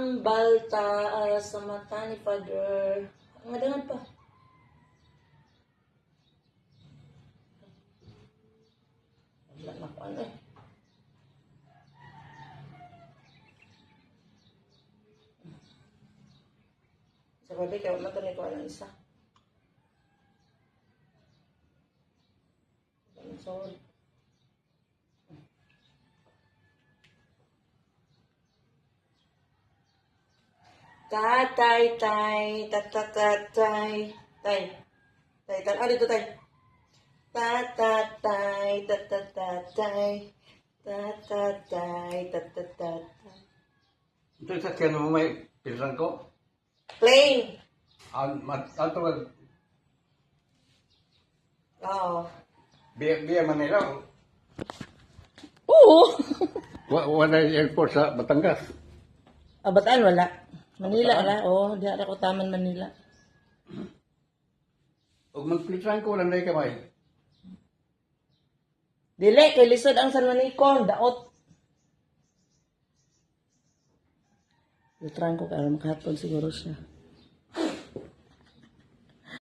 Ang balta ah, sa mata ni Father. Ang madangan pa. Wala na ko ano eh. Sa babi, kaya ito ko ang isa. Ang sorry. Tatay, tay, tatatatay, tay. Tay, tay, ah, dito tay. Tatatay, tatatatay, tatatay, tatatatay. Ito sa kaya mo may pinsan ko. Plain. Ang mat ato ka Oo. biya biya Manila. Oo. Wa wala airport sa Batangas. Ah, bataan wala. Manila ra, oo. Di ara ko taman Manila. Ug magpinsan ko wala na kamay. Dili, kay lisod ang San Juanico, daot. Lutran ko kaya makahapon siguro siya.